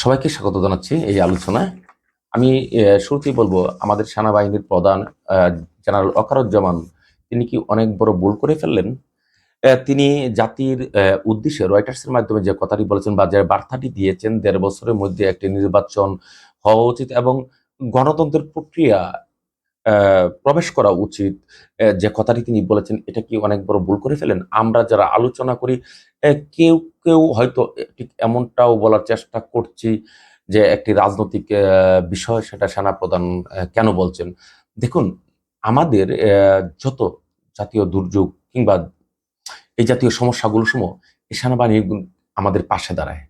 সবাইকে স্বাগত জানাচ্ছি এই আলোচনায়। আমি শুরুতেই বলব, আমাদের সেনাবাহিনীর প্রধান জেনারেল অকারুজ্জামান, তিনি কি অনেক বড় ভুল করে ফেললেন? তিনি জাতির উদ্দেশ্যে রয়টার্সের মাধ্যমে যে কথাটি বলেছেন বা যে বার্তাটি দিয়েছেন, দেড় বছরের মধ্যে একটি নির্বাচন হওয়া উচিত এবং গণতন্ত্রের প্রক্রিয়া প্রবেশ করা উচিত। যে কথাটি তিনি বলেছেন এটা কি অনেক বড় ভুল করে ফেলেন? আমরা যারা আলোচনা করি কেউ কেউ হয়তো ঠিক এমনটাও বলার চেষ্টা করছি যে একটি রাজনৈতিক বিষয় সেটা সেনাপ্রধান আহ, কেন বলছেন? দেখুন আমাদের যত জাতীয় দুর্যোগ কিংবা এই জাতীয় সমস্যাগুলো সমূহ এই সেনাবাহিনী আমাদের পাশে দাঁড়ায়।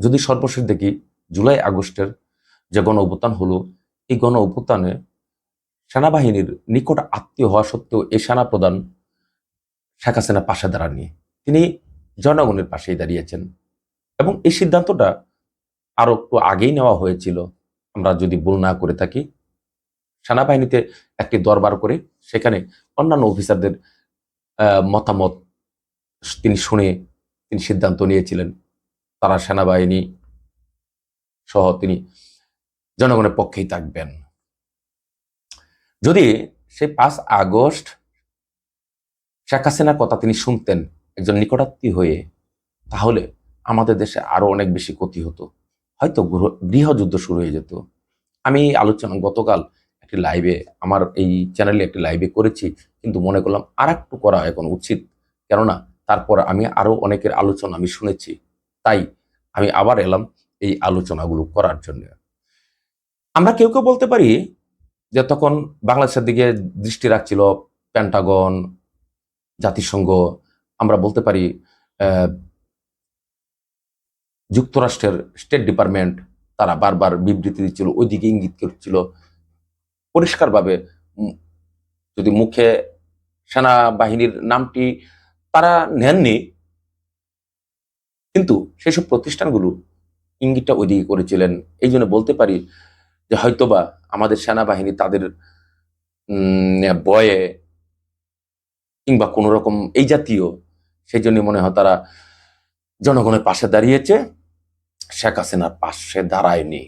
যদি সর্বশেষ দেখি জুলাই আগস্টের যে গণ অভ্যুত্থান হলো এই গণ অভ্যুত্থানে সেনাবাহিনীর নিকট আত্মীয় হওয়া সত্ত্বেও এই সেনাপ্রধান শেখ হাসিনা পাশে দাঁড়াননি। তিনি জনগণের পাশেই দাঁড়িয়েছেন এবং এই সিদ্ধান্তটা আরও একটু আগেই নেওয়া হয়েছিল। আমরা যদি ভুল না করে থাকি, সেনাবাহিনীতে একটি দরবার করে সেখানে অন্যান্য অফিসারদের মতামত তিনি শুনে তিনি সিদ্ধান্ত নিয়েছিলেন। তারা সেনাবাহিনী সহ তিনি জনগণের পক্ষেই থাকবেন। যদি সেই পাঁচ আগস্ট শেখ হাসিনার কথা তিনি শুনতেন একজন নিকটাত্মীয় হয়ে, তাহলে আমাদের দেশে আরও অনেক বেশি ক্ষতি হতো। হয়তো গৃহ- গৃহযুদ্ধ শুরু হয়ে যেত। আমি আলোচনা, গতকাল একটি লাইভে আমার এই চ্যানেলে একটি লাইভে করেছি, কিন্তু মনে করলাম আর একটু করা এখন উচিত। কেননা, তারপর আমি আরও অনেকের আলোচনা আমি শুনেছি। তাই আমি আবার এলাম এই আলোচনাগুলো করার জন্য। আমরা কেউ কেউ বলতে পারি যে তখন বাংলাদেশের দিকে দৃষ্টি রাখছিল প্যান্টাগন জাতিসংঘ, আমরা বলতে পারি যুক্তরাষ্ট্রের স্টেট ডিপার্টমেন্ট তারা বারবার বিবৃতি দিচ্ছিল, ওইদিকে ইঙ্গিত করছিল। পরিষ্কারভাবে যদি মুখে সেনাবাহিনীর নামটি তারা নেননি, কিন্তু সেসব প্রতিষ্ঠানগুলো ইঙ্গিতটা ওইদিকে করেছিলেন। এই জন্য বলতে পারি যে হয়তোবা আমাদের সেনাবাহিনী তাদের বয়ে কিংবা কোনো রকম এই জাতীয় সেই জন্য মনে হয় তারা জনগণের পাশে দাঁড়িয়েছে, শেখ হাসিনার পাশে দাঁড়ায়নি।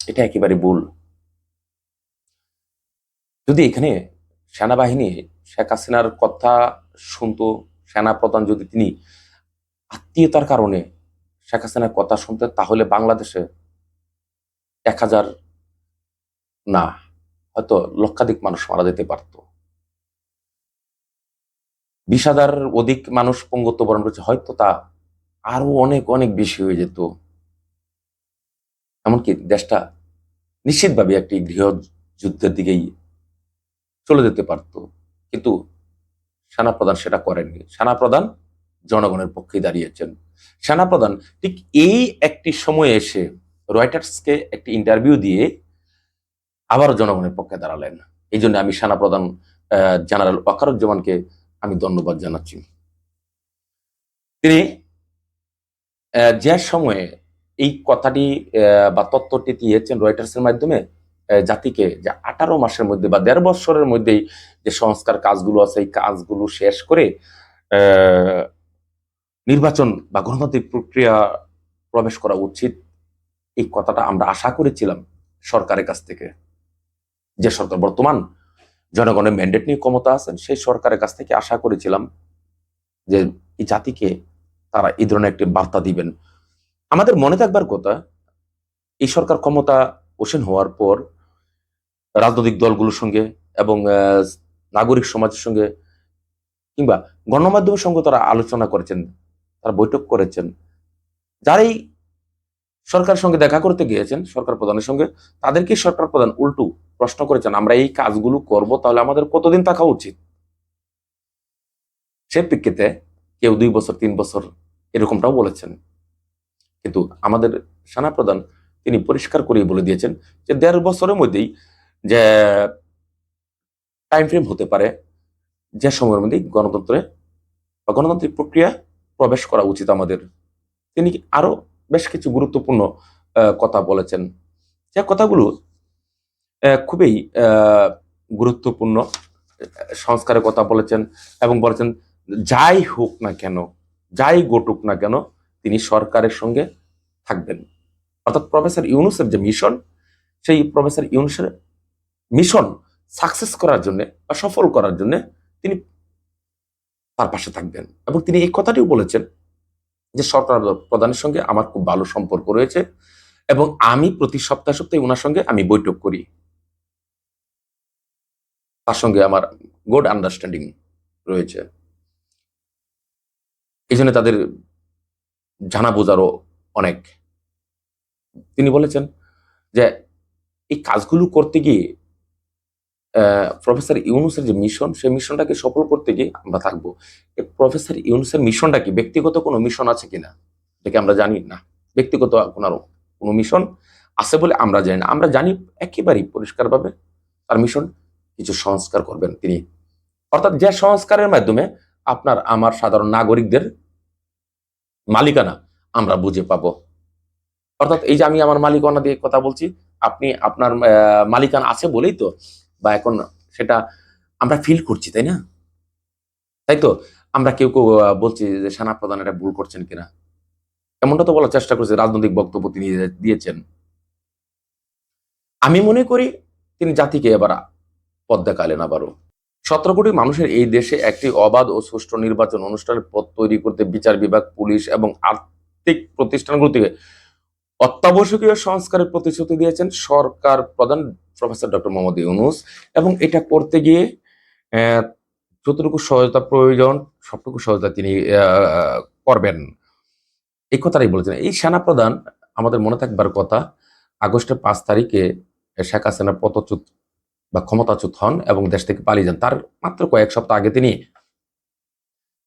এটা একেবারে ভুল। যদি এখানে সেনাবাহিনী, শেখ হাসিনার কথা শুনতো সেনাপ্রধান যদি তিনি আত্মীয়তার কারণে শেখ হাসিনার কথা শুনতেন, তাহলে বাংলাদেশে এক হাজার না, হয়তো লক্ষাধিক মানুষ মারা যেতে পারতো। বিশ হাজার অধিক মানুষ পঙ্গুত্ব বরণ করেছে, হয়তো তা আরও অনেক অনেক বেশি হয়ে যেত। এমনকি দেশটা নিশ্চিতভাবে একটি গৃহ যুদ্ধের দিকেই চলে যেতে পারত। কিন্তু সেনাপ্রধান সেটা করেননি। সেনাপ্রধান জনগণের পক্ষে দাঁড়িয়েছেন। সেনাপ্রধান ঠিক এই একটি সময়ে এসে রয়টার্সকে একটি ইন্টারভিউ দিয়ে আবারও জনগণের পক্ষে দাঁড়ালেন। এই জন্য আমি সেনাপ্রধান জেনারেল ওয়াকারুজ্জামানকে আমি ধন্যবাদ জানাচ্ছি। তিনি যে সময়ে এই কথাটি বা তত্ত্বটি দিয়েছেন রয়টার্সের মাধ্যমে জাতিকে যে আঠারো মাসের মধ্যে বা দেড় বছরের মধ্যেই যে সংস্কার কাজগুলো আছে, এই কাজগুলো শেষ করে নির্বাচন বা গণতান্ত্রিক প্রক্রিয়া প্রবেশ করা উচিত। এই কথাটা আমরা আশা করেছিলাম সরকারের কাছ থেকে। যে সরকার বর্তমান জনগণের ম্যান্ডেট নিয়ে ক্ষমতা আছেন, সেই সরকারের কাছ থেকে আশা করেছিলাম যে এই জাতিকে তারা এই ধরনের একটি বার্তা দিবেন। আমাদের মনে থাকবার কথা, এই সরকার ক্ষমতা ওসেন হওয়ার পর রাজনৈতিক দলগুলোর সঙ্গে এবং নাগরিক সমাজের সঙ্গে কিংবা গণমাধ্যমের সঙ্গে তারা আলোচনা করেছেন, তারা বৈঠক করেছেন। যারাই সরকারের সঙ্গে দেখা করতে গিয়েছেন, সরকার প্রধানের সঙ্গে। তাদেরকে সরকার প্রধান উল্টু প্রশ্ন করেছেন, আমরা এই কাজগুলো করব, তাহলে আমাদের কতদিন থাকা উচিত? সে প্রেক্ষিতে কেউ দুই বছর, তিন বছর এরকমটাও বলেছেন। কিন্তু আমাদের সেনাপ্রধান তিনি পরিষ্কার করেই বলে দিয়েছেন যে, দেড় বছরের মধ্যেই যে টাইম ফ্রেম হতে পারে, যে সময়ের মধ্যেই গণতন্ত্রে বা গণতান্ত্রিক প্রক্রিয়া প্রবেশ করা উচিত আমাদের। তিনি আরও বেশ কিছু গুরুত্বপূর্ণ কথা বলেছেন। যে কথাগুলো খুবই গুরুত্বপূর্ণ সংস্কারের কথা বলেছেন এবং বলেছেন, যাই হোক না কেন, যাই ঘটুক না কেন, তিনি সরকারের সঙ্গে থাকবেন। অর্থাৎ প্রফেসর ইউনুসের যে মিশন, সেই প্রফেসর ইউনুসের মিশন সাকসেস করার জন্য বা সফল করার জন্য তিনি তার পাশে থাকবেন এবং তিনি এই কথাটিও বলেছেন যে সরকার প্রধানের সঙ্গে আমার খুব ভালো সম্পর্ক রয়েছে এবং আমি প্রতি সপ্তাহ সপ্তাহে ওনার সঙ্গে আমি বৈঠক করি। তার সঙ্গে আমার গুড আন্ডারস্ট্যান্ডিং রয়েছে। এই জন্য তাদের জানা বোঝারও অনেক। তিনি বলেছেন যে এই কাজগুলো করতে গিয়ে প্রফেসর ইউনুসের যে মিশন সেই মিশনটাকে সফল করতে গিয়ে আমরা থাকব। প্রফেসর ইউনুসের মিশনটা কি? ব্যক্তিগত কোনো মিশন আছে কিনা? এটাকে আমরা জানি না। ব্যক্তিগত কোনো কোনো মিশন আছে বলে আমরা জানি না। আমরা জানি একেবারেই পরিষ্কারভাবে তার মিশন কিছু সংস্কার করবেন তিনি। অর্থাৎ যে সংস্কারের মাধ্যমে আপনার, আমার সাধারণ নাগরিকদের মালিকানা আমরা বুঝে পাবো। অর্থাৎ এই যে আমি আমার মালিকানা দিয়ে কথা বলছি, আপনি আপনার মালিকানা আছে বলেই তো বা এখন সেটা আমরা ফিল করছি, তাই না? তাই তো? আমরা কেউ কেউ বলছি যে সেনা প্রধান এটা ভুল করছেন কিনা? এমনটা তো বলার চেষ্টা করছে, রাজনৈতিক বক্তব্য তিনি দিয়েছেন। আমি মনে করি তিনি জাতিকে এবার পথ দেখালেন আবারও। সতেরো কোটি মানুষের এই দেশে একটি অবাধ ও সুষ্ঠু নির্বাচন অনুষ্ঠানের পথ তৈরি করতে বিচার বিভাগ, পুলিশ এবং আর্থিক প্রতিষ্ঠানগুলো থেকে অত্যাবশ্যকীয় সংস্কারের প্রতিশ্রুতি দিয়েছেন সরকার প্রধান প্রফেসর ডক্টর মোহাম্মদ ইউনুস। এবং এটা করতে গিয়ে যতটুকু সহায়তা প্রয়োজন সবটুকু সহায়তা তিনি করবেন। এই কথাটাই বলেছেন। এই সেনা প্রধান আমাদের মনে থাকবার কথা আগস্টের পাঁচ তারিখে শেখ হাসিনা পদচ্যুত বা ক্ষমতাচ্যুত হন এবং দেশ থেকে পালিয়ে যান। তার মাত্র কয়েক সপ্তাহ আগে তিনি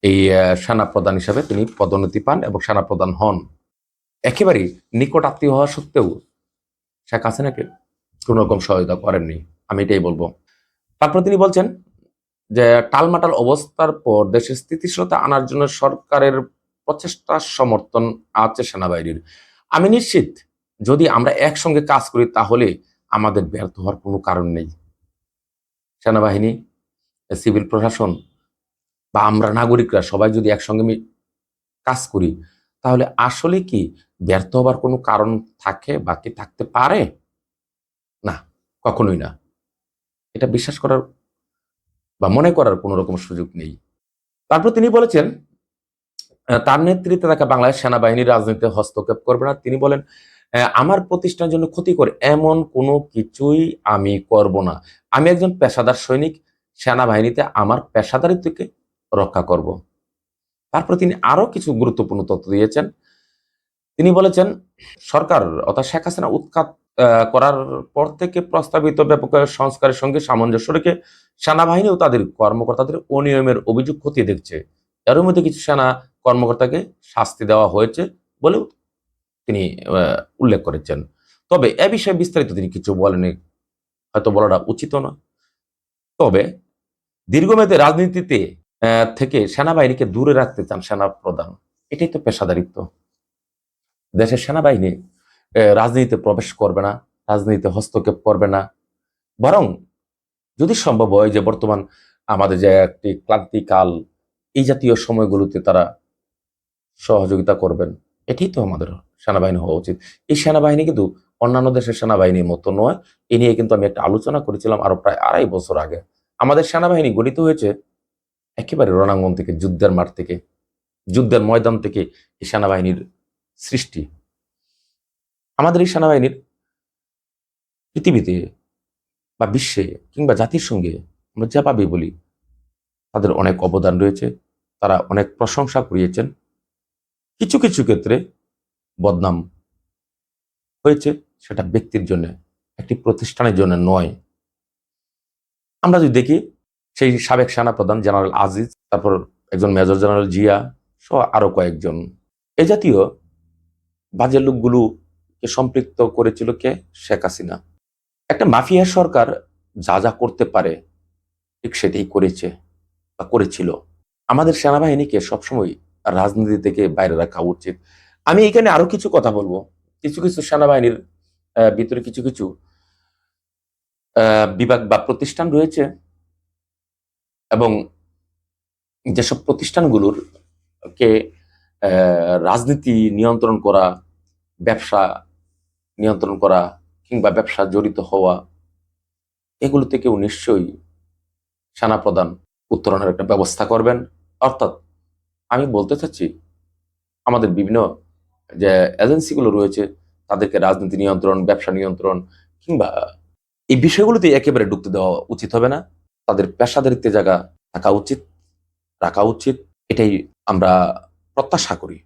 এই আহ, সেনা প্রধান হিসাবে তিনি পদোন্নতি পান এবং সেনা প্রধান হন। একেবারেই নিকট আত্মীয় হওয়া সত্ত্বেও শেখ হাসিনাকে কোন রকম সহায়তা করেননি। আমি এটাই বলব। তারপর তিনি বলছেন যে টালমাটাল অবস্থার পর দেশের স্থিতিশীলতা আনার জন্য সরকারের প্রচেষ্টার সমর্থন আছে সেনাবাহিনীর। আমি নিশ্চিত যদি আমরা একসঙ্গে কাজ করি তাহলে আমাদের ব্যর্থ হওয়ার কোনো কারণ নেই। সেনাবাহিনী, সিভিল প্রশাসন বা আমরা নাগরিকরা সবাই যদি একসঙ্গে কাজ করি তাহলে আসলে কি ব্যর্থ হবার কোনো কারণ থাকে বা কি থাকতে পারে? না, কখনোই না। এটা বিশ্বাস করার বা মনে করার কোনো রকম সুযোগ নেই। তারপর তিনি বলেছেন তার নেতৃত্বে থাকা বাংলাদেশ সেনাবাহিনী রাজনীতিতে হস্তক্ষেপ করবে না। তিনি বলেন আমার প্রতিষ্ঠানের জন্য ক্ষতিকর এমন কোনো কিছুই আমি করব না। আমি একজন পেশাদার সৈনিক, সেনাবাহিনীতে আমার পেশাদারিত্বকে রক্ষা করব। তারপর তিনি আরও কিছু গুরুত্বপূর্ণ তথ্য দিয়েছেন। তিনি বলেছেন, সরকার অর্থাৎ শেখ হাসিনা উৎখাত করার পর থেকে প্রস্তাবিত ব্যাপক সংস্কারের সঙ্গে সামঞ্জস্য রেখে সেনাবাহিনী ও তাদের কর্মকর্তাদের অনিয়মের অভিযোগ খতিয়ে দেখছে। এর মধ্যে কিছু সেনা কর্মকর্তাকে শাস্তি দেওয়া হয়েছে বলেও তিনি উল্লেখ করেছেন। তবে এ বিষয়ে বিস্তারিত তিনি কিছু বলেনি হয়তো বলাটা উচিত না তবে দীর্ঘমেয়াদী রাজনীতিতে থেকে সেনাবাহিনীকে দূরে রাখতে চান সেনা প্রধান এটাই তো পেশাদারিত্ব। দেশের সেনাবাহিনী রাজনীতিতে প্রবেশ করবে না, রাজনীতিতে হস্তক্ষেপ করবে না। বরং যদি সম্ভব হয় যে বর্তমান আমাদের যে একটি ক্লান্তিকাল, এই জাতীয় সময়গুলোতে তারা সহযোগিতা করবেন, এটাই তো আমাদের সেনাবাহিনী হওয়া উচিত। এই সেনাবাহিনী কিন্তু অন্যান্য দেশের সেনাবাহিনীর মতো নয়। এ নিয়ে কিন্তু আমি একটা আলোচনা করেছিলাম আরও প্রায় আড়াই বছর আগে। আমাদের সেনাবাহিনী গঠিত হয়েছে একেবারে রণাঙ্গন থেকে, যুদ্ধের মাঠ থেকে, যুদ্ধের ময়দান থেকে এই সেনাবাহিনীর সৃষ্টি। আমাদের এই সেনাবাহিনীর পৃথিবীতে বা বিশ্বে কিংবা জাতির সঙ্গে আমরা যেভাবে বলি, তাদের অনেক অবদান রয়েছে, তারা অনেক প্রশংসা করিয়েছেন। কিছু কিছু ক্ষেত্রে বদনাম হয়েছে, সেটা ব্যক্তির জন্য, একটি প্রতিষ্ঠানের জন্য নয়। আমরা যদি দেখি সেই সাবেক সেনা প্রধান জেনারেল আজিজ, তারপর একজন মেজর জেনারেল জিয়া সহ আরও কয়েকজন। এ জাতীয় বাজে লোকগুলোকে সম্পৃক্ত করেছিল কে? শেখ হাসিনা। একটা মাফিয়া সরকার যা যা করতে পারে, ঠিক সেটাই করেছে বা করেছিল। আমাদের সেনাবাহিনীকে সবসময় রাজনীতি থেকে বাইরে রাখা উচিত। আমি এখানে আরও কিছু কথা বলব। কিছু কিছু সেনাবাহিনীর ভিতরে কিছু কিছু বিভাগ বা প্রতিষ্ঠান রয়েছে। এবং যেসব প্রতিষ্ঠানগুলোর কে রাজনীতি নিয়ন্ত্রণ করা, ব্যবসা নিয়ন্ত্রণ করা কিংবা ব্যবসা জড়িত হওয়া, এগুলো থেকেও নিশ্চয়ই সেনাপ্রধান উত্তরণের একটা ব্যবস্থা করবেন। অর্থাৎ আমি বলতে চাচ্ছি, আমাদের বিভিন্ন যে এজেন্সিগুলো রয়েছে, তাদেরকে রাজনীতি নিয়ন্ত্রণ, ব্যবসা নিয়ন্ত্রণ কিংবা এই বিষয়গুলোতে একেবারে ঢুকতে দেওয়া উচিত হবে না। তাদের পেশাদারিত্বে জায়গা থাকা উচিত রাখা উচিত। এটাই আমরা প্রত্যাশা করি।